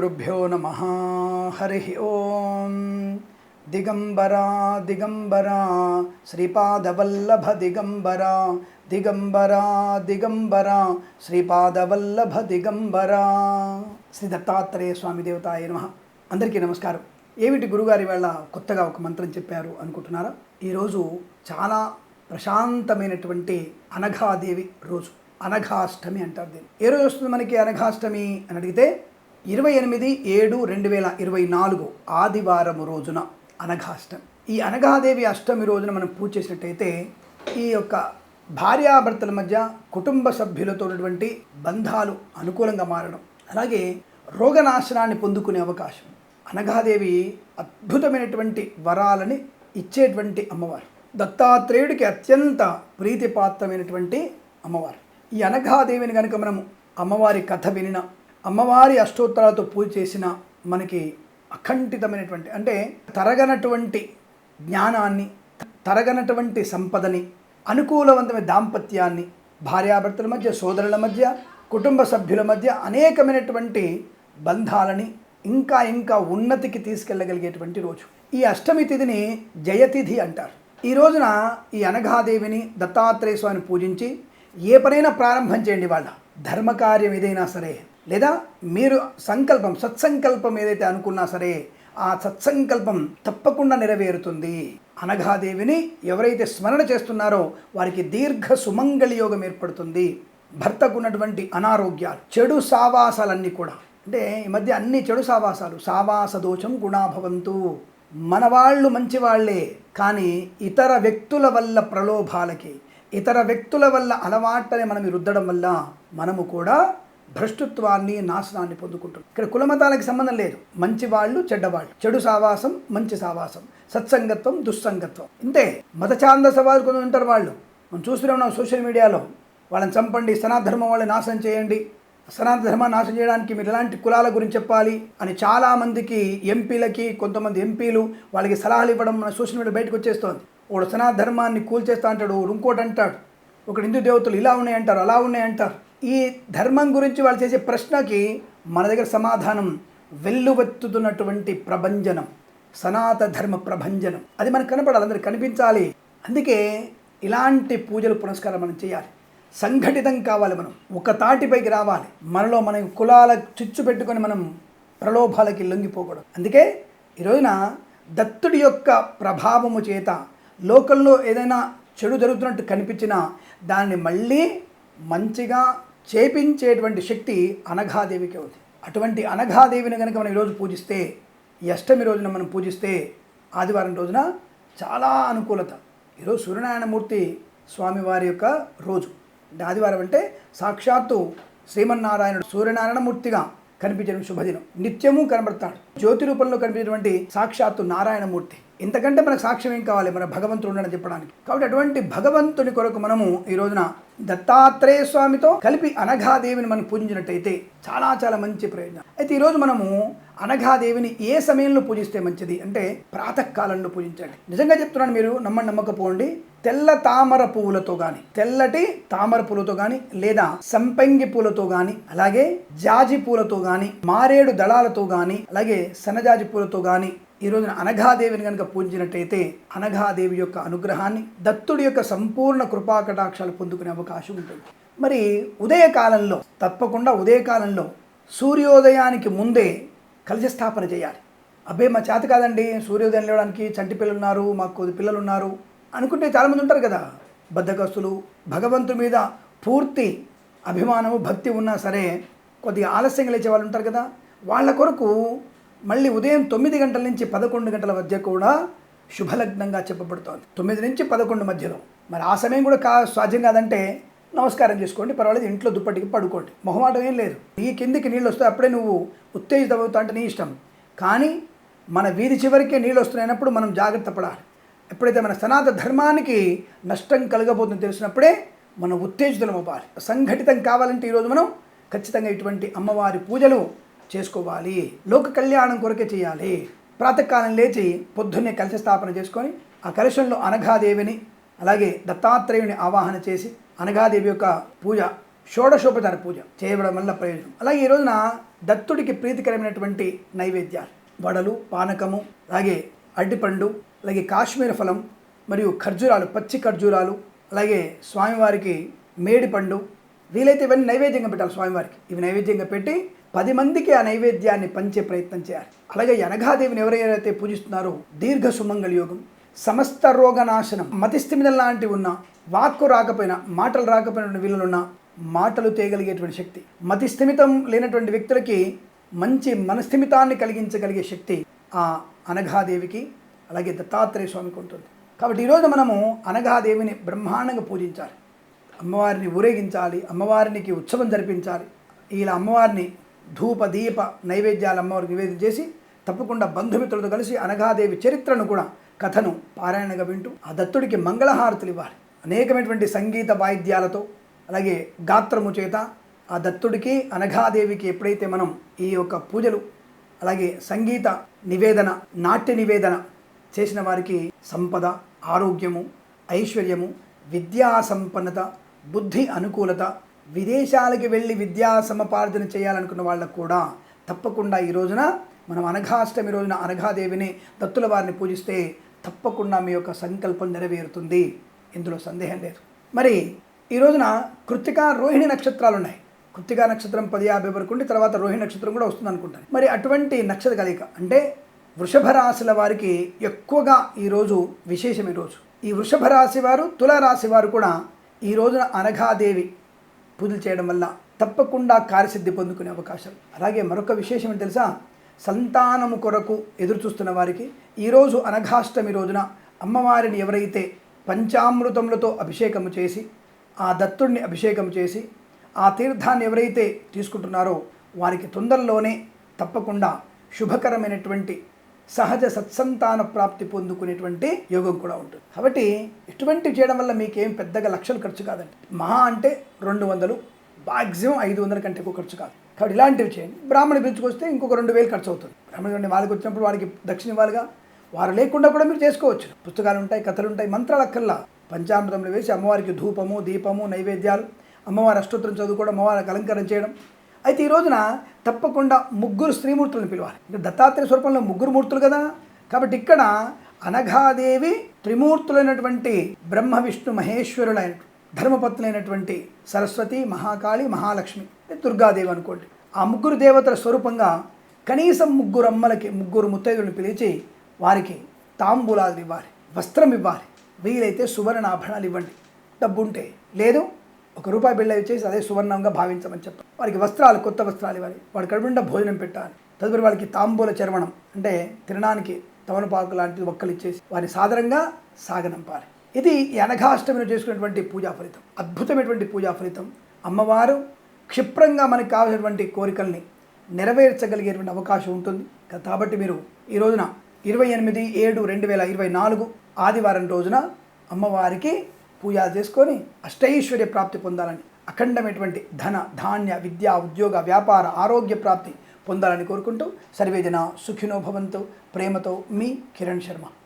గురుభ్యో నమ. హరి ఓం. దిగంబరా దిగంబరా. శ్రీపాదవల్లభ దిగంబరా. దిగంబరా దిగంబరా. శ్రీపాదవల్లభ దిగంబరా. శ్రీ దత్తాత్రేయ స్వామి దేవతాయ నమ. అందరికీ నమస్కారం. ఏమిటి గురుగారి వేళ కొత్తగా ఒక మంత్రం చెప్పారు అనుకుంటున్నారా? ఈరోజు చాలా ప్రశాంతమైనటువంటి అనఘాదేవి రోజు. అనఘాష్టమి అంటారు దీన్ని. ఏ రోజు వస్తుంది మనకి అనఘాష్టమి అని అడిగితే ఇరవై ఎనిమిది ఏడు రెండు వేల ఇరవై నాలుగు ఆదివారం రోజున అనఘాష్టమి ఈ అనఘాదేవి అష్టమి రోజున మనం పూజ చేసినట్టయితే ఈ యొక్క భార్యాభర్తల మధ్య కుటుంబ సభ్యులతో ఉన్నటువంటి బంధాలు అనుకూలంగా మారడం అలాగే రోగనాశనాన్ని పొందుకునే అవకాశం. అనఘాదేవి అద్భుతమైనటువంటి వరాలని ఇచ్చేటువంటి అమ్మవారు. దత్తాత్రేయుడికి అత్యంత ప్రీతిపాత్రమైనటువంటి అమ్మవారు. ఈ అనఘాదేవిని కనుక మనం అమ్మవారి కథ వినిన అమ్మవారి అష్టోత్తరాలతో పూజ చేసిన మనకి అఖండితమైనటువంటి అంటే తరగనటువంటి జ్ఞానాన్ని తరగనటువంటి సంపదని అనుకూలవంతమైన దాంపత్యాన్ని భార్యాభర్తల మధ్య సోదరుల మధ్య కుటుంబ సభ్యుల మధ్య అనేకమైనటువంటి బంధాలని ఇంకా ఇంకా ఉన్నతికి తీసుకెళ్ళగలిగేటువంటి రోజు. ఈ అష్టమి తిథిని జయతిథి అంటారు. ఈ రోజున ఈ అనఘాదేవిని దత్తాత్రేయ స్వామిని పూజించి ఏ పనైనా ప్రారంభం చేయండి వాళ్ళ. ధర్మకార్యం ఏదైనా సరే. లేదా మీరు సంకల్పం సత్సంకల్పం ఏదైతే అనుకున్నా సరే ఆ సత్సంకల్పం తప్పకుండా నెరవేరుతుంది. అనఘాదేవిని ఎవరైతే స్మరణ చేస్తున్నారో వారికి దీర్ఘ సుమంగళి యోగం ఏర్పడుతుంది. భర్తకున్నటువంటి అనారోగ్యాలు చెడు సావాసాలన్నీ కూడా. అంటే ఈ మధ్య అన్ని చెడు సావాసాలు. సావాస దోషం గుణాభవంతు. మన వాళ్ళు మంచి వాళ్ళే కానీ ఇతర వ్యక్తుల వల్ల ప్రలోభాలకి ఇతర వ్యక్తుల వల్ల అలవాట్లని మనం రుద్దడం వల్ల మనము కూడా భ్రష్టుత్వాన్ని నాశనాన్ని పొందుకుంటున్నారు. ఇక్కడ కులమతాలకి సంబంధం లేదు. మంచి వాళ్ళు చెడ్డవాళ్ళు చెడు సావాసం మంచి సావాసం. సత్సంగత్వం దుస్సంగత్వం. ఇంతే. మత ఛాందసవాదులు కొంచెం ఉంటారు వాళ్ళు. మనం చూస్తూనే ఉన్నాం సోషల్ మీడియాలో. వాళ్ళని చంపండి సనాధర్మం వాళ్ళని నాశనం చేయండి. సనాతన ధర్మాన్ని నాశనం చేయడానికి మీరు ఎలాంటి కులాల గురించి చెప్పాలి అని చాలామందికి ఎంపీలకి కొంతమంది ఎంపీలు వాళ్ళకి సలహాలు ఇవ్వడం మన సోషల్ మీడియా బయటకు వచ్చేస్తోంది. ఒకడు సనాతన ధర్మాన్ని కూల్చేస్తా అంటాడు ఇంకోటి అంటాడు. ఒకడు హిందూ దేవతలు ఇలా ఉన్నాయంటారు అలా ఉన్నాయంటారు. ఈ ధర్మం గురించి వాళ్ళు చేసే ప్రశ్నకి మన దగ్గర సమాధానం వెల్లువెత్తుతున్నటువంటి ప్రభంజనం సనాతన ధర్మ ప్రభంజనం. అది మనకు కనపడాలి అందరికి కనిపించాలి. అందుకే ఇలాంటి పూజలు పునస్కారం మనం చేయాలి. సంఘటితం కావాలి మనం. ఒక తాటిపైకి రావాలి. మనలో మనం కులాల చిచ్చు పెట్టుకొని మనం ప్రలోభాలకి లొంగిపోకూడదు. అందుకే ఈరోజున దత్తుడి యొక్క ప్రభావము చేత లోకల్లో ఏదైనా చెడు జరుగుతున్నట్టు కనిపించినా దాన్ని మళ్ళీ మంచిగా చేపించేటువంటి శక్తి అనఘాదేవికి ఉంది అటువంటి అనఘాదేవిని కనుక మనం ఈరోజు పూజిస్తే ఈ అష్టమి రోజున మనం పూజిస్తే ఆదివారం రోజున చాలా అనుకూలత. ఈరోజు సూర్యనారాయణమూర్తి స్వామివారి యొక్క రోజు. అంటే ఆదివారం అంటే సాక్షాత్తు శ్రీమన్నారాయణుడు సూర్యనారాయణమూర్తిగా కనిపించడం శుభదినం. నిత్యము కనబడతాడు. జ్యోతి రూపంలో కనిపించినటువంటి సాక్షాత్తు నారాయణమూర్తి. ఇంతకంటే మనకు సాక్ష్యం ఏం కావాలి? మన భగవంతుడు ఉండని చెప్పడానికి. కాబట్టి అటువంటి భగవంతుని కొరకు మనము ఈ రోజున దత్తాత్రేయ స్వామితో కలిపి అనఘాదేవిని మనం పూజించినట్టయితే చాలా చాలా మంచి ప్రయోజనం. అయితే ఈరోజు మనము అనఘాదేవిని ఏ సమయంలో పూజిస్తే మంచిది? అంటే ప్రాతకాలంలో పూజించండి. నిజంగా చెప్తున్నాను మీరు నమ్మని నమ్మకపోండి. తెల్ల తామర పువ్వులతో కానీ తెల్లటి తామర పూలతో కానీ లేదా సంపంగి పూలతో కానీ అలాగే జాజి పూలతో కానీ మారేడు దళాలతో కానీ అలాగే సనజాజి పూలతో కానీ ఈ రోజున అనఘాదేవిని కనుక పూజించినట్టయితే అనఘాదేవి యొక్క అనుగ్రహాన్ని దత్తుడి యొక్క సంపూర్ణ కృపాకటాక్షాలు పొందుకునే అవకాశం ఉంటుంది. మరి ఉదయకాలంలో తప్పకుండా ఉదయకాలంలో సూర్యోదయానికి ముందే కలిసి స్థాపన చేయాలి. అబ్బే మా చేత కాదండి సూర్యోదయం లేవడానికి చంటి పిల్లలు ఉన్నారు మాకు పిల్లలు ఉన్నారు అనుకుంటే చాలామంది ఉంటారు కదా. బద్దకస్తులు భగవంతుడి మీద పూర్తి అభిమానము భక్తి ఉన్నా సరే కొద్దిగా ఆలస్యంగా లేచే వాళ్ళు ఉంటారు కదా. వాళ్ళ కొరకు మళ్ళీ ఉదయం తొమ్మిది గంటల నుంచి పదకొండు గంటల మధ్య కూడా శుభలగ్నంగా చెప్పబడుతోంది. తొమ్మిది నుంచి పదకొండు మధ్యలో. మరి ఆ సమయం కూడా కా సాధ్యం కాదంటే నమస్కారం చేసుకోండి పర్వాలేదు ఇంట్లో దుప్పటికి పడుకోండి. మొహమాటం ఏం లేదు. ఈ కిందికి నీళ్ళు వస్తే అప్పుడే నువ్వు ఉత్తేజితమవుతా అంటే నీ ఇష్టం. కానీ మన వీధి చివరికే నీళ్ళు వస్తున్నాయినప్పుడు మనం జాగ్రత్త పడాలి. ఎప్పుడైతే మన సనాతన ధర్మానికి నష్టం కలగబోతుందో తెలిసినప్పుడే మనం ఉత్తేజితులం అవ్వాలి. సంఘటితం కావాలంటే ఈరోజు మనం ఖచ్చితంగా ఇటువంటి అమ్మవారి పూజలు చేసుకోవాలి. లోక కళ్యాణం కొరకే చేయాలి. ప్రాతకాలం లేచి పొద్దున్నే కలశ స్థాపన చేసుకొని ఆ కలశంలో అనఘాదేవిని అలాగే దత్తాత్రేయుని ఆవాహన చేసి అనఘాదేవి యొక్క పూజ షోడశోపచార పూజ చేయడం వల్ల ప్రయోజనం. అలాగే ఈ రోజున దత్తుడికి ప్రీతికరమైనటువంటి నైవేద్యాలు. వడలు పానకము అలాగే అడ్డిపండు అలాగే కాశ్మీర ఫలం మరియు ఖర్జూరాలు పచ్చి ఖర్జూరాలు అలాగే స్వామివారికి మేడిపండు. వీలైతే ఇవన్నీ నైవేద్యంగా పెట్టాలి స్వామివారికి. ఇవి నైవేద్యంగా పెట్టి పది మందికి ఆ నైవేద్యాన్ని పంచే ప్రయత్నం చేయాలి. అలాగే యనఘాదేవిని ఎవరైతే పూజిస్తున్నారో దీర్ఘ సుమంగళ యోగం సమస్త రోగనాశనం మతిస్థిమితం లాంటివి ఉన్న వాక్కు రాకపోయినా మాటలు రాకపోయిన వీళ్ళున్న మాటలు తేయగలిగేటువంటి శక్తి మతిస్థిమితం లేనటువంటి వ్యక్తులకి మంచి మనస్థిమితాన్ని కలిగించగలిగే శక్తి ఆ అనఘాదేవికి అలాగే దత్తాత్రేయ స్వామికి ఉంటుంది. కాబట్టి ఈరోజు మనము అనఘాదేవిని బ్రహ్మాండంగా పూజించాలి. అమ్మవారిని ఊరేగించాలి అమ్మవారికి ఉత్సవం జరిపించాలి. ఇలా అమ్మవారిని ధూప దీప నైవేద్యాలు అమ్మవారికి నివేదన చేసి తప్పకుండా బంధుమిత్రులతో కలిసి అనఘాదేవి చరిత్రను కూడా కథను పారాయణగా వింటూ ఆ దత్తుడికి మంగళహారతులు ఇవ్వాలి. అనేకమైనటువంటి సంగీత వాయిద్యాలతో అలాగే గాత్రము చేత ఆ దత్తుడికి అనఘాదేవికి ఎప్పుడైతే మనం ఈ యొక్క పూజలు అలాగే సంగీత నివేదన నాట్య నివేదన చేసిన వారికి సంపద ఆరోగ్యము ఐశ్వర్యము విద్యా సంపన్నత బుద్ధి అనుకూలత విదేశాలకి వెళ్ళి విద్యా సమపార్జన చేయాలనుకున్న వాళ్ళకు కూడా తప్పకుండా ఈ రోజున మనం అనఘాష్టమి రోజున అనఘాదేవిని దత్తుల వారిని పూజిస్తే తప్పకుండా మీ యొక్క సంకల్పం నెరవేరుతుంది. ఇందులో సందేహం లేదు. మరి ఈ రోజున కృత్తిక రోహిణి నక్షత్రాలు ఉన్నాయి. కృతికా నక్షత్రం పది యాభై వరకు ఉండి తర్వాత రోహిణి నక్షత్రం కూడా వస్తుంది అనుకుంటాను. మరి అటువంటి నక్షత్ర కలయిక అంటే వృషభ రాశుల వారికి ఎక్కువగా ఈరోజు విశేషం ఈరోజు ఈ వృషభ రాశి వారు తుల రాశి వారు కూడా ఈ రోజున అనఘాదేవి పూజలు చేయడం వల్ల తప్పకుండా కార్యసిద్ధి పొందుకునే అవకాశం. అలాగే మరొక విశేషం ఏంటి తెలుసా? సంతానము కొరకు ఎదురు చూస్తున్న వారికి ఈరోజు అనఘాష్టమి రోజున అమ్మవారిని ఎవరైతే పంచామృతములతో అభిషేకము చేసి ఆ దత్తుడిని అభిషేకం చేసి ఆ తీర్థాన్ని ఎవరైతే తీసుకుంటున్నారో వారికి తొందరలోనే తప్పకుండా శుభకరమైనటువంటి సహజ సత్సంతాన ప్రాప్తి పొందుకునేటువంటి యోగం కూడా ఉంటుంది. కాబట్టి ఇటువంటివి చేయడం వల్ల మీకేం పెద్దగా లక్షలు ఖర్చు కాదండి. మహా అంటే రెండు వందలు మ్యాక్సిమం ఐదు వందల కంటే ఎక్కువ ఖర్చు కాదు. కాబట్టి ఇలాంటివి చేయండి. బ్రాహ్మణి పిలుచుకొస్తే ఇంకొక రెండు వేలు ఖర్చు అవుతుంది. బ్రాహ్మణి వాళ్ళకి వచ్చినప్పుడు వారికి దక్షిణ ఇవ్వాలిగా. వారు లేకుండా కూడా మీరు చేసుకోవచ్చు. పుస్తకాలు ఉంటాయి కథలు ఉంటాయి మంత్రాల కల్లా పంచామృతంలో వేసి అమ్మవారికి ధూపము దీపము నైవేద్యాలు అమ్మవారి అష్టోత్తరం చదువుకోవడం అమ్మవారికి అలంకరణ చేయడం అయితే ఈ రోజున తప్పకుండా ముగ్గురు స్త్రీమూర్తులను పిలవాలి. ఇక్కడ దత్తాత్రేయ స్వరూపంలో ముగ్గురు మూర్తులు కదా? కాబట్టి ఇక్కడ అనఘాదేవి త్రిమూర్తులైనటువంటి బ్రహ్మ విష్ణు మహేశ్వరులైన ధర్మపత్నులైనటువంటి సరస్వతి మహాకాళి మహాలక్ష్మి దుర్గాదేవి అనుకోండి. ఆ ముగ్గురు దేవతల స్వరూపంగా కనీసం ముగ్గురు అమ్మలకి ముగ్గురు ముత్తైదులను పిలిచి వారికి తాంబూలాలు ఇవ్వాలి వస్త్రం ఇవ్వాలి. వీలైతే సువర్ణాభరణాలు ఇవ్వండి. డబ్బుంటే లేదు ఒక రూపాయి బిళ్ళ ఇచ్చేసి అదే సువర్ణంగా భావించమని చెప్పాలి వారికి వస్త్రాలు కొత్త వస్త్రాలు ఇవ్వాలి. వాడి కడుపుండా భోజనం పెట్టాలి. తదుపరి వాళ్ళకి తాంబూల చర్మణం అంటే తినడానికి తమలపాకు లాంటిది ఒక్కలు ఇచ్చేసి వారిని సాధారణంగా సాగనంపాలి. ఇది ఈ అనఘాష్టమిని చేసుకున్నటువంటి పూజా ఫలితం. అద్భుతమైనటువంటి పూజా ఫలితం. అమ్మవారు క్షిప్రంగా మనకు కావాల్సినటువంటి కోరికల్ని నెరవేర్చగలిగేటువంటి అవకాశం ఉంటుంది. కాబట్టి మీరు ఈ రోజున ఇరవై ఎనిమిది ఏడు రెండు వేల ఇరవై నాలుగు ఆదివారం రోజున అమ్మవారికి పూజ చేసుకొని అష్టైశ్వర్య ప్రాప్తి పొందాలని అఖండమైనటువంటి ధన ధాన్య విద్య ఉద్యోగ వ్యాపార ఆరోగ్య ప్రాప్తి పొందాలని కోరుకుంటూ సర్వేజన సుఖినో భవంతు. ప్రేమతో మీ కిరణ్ శర్మ.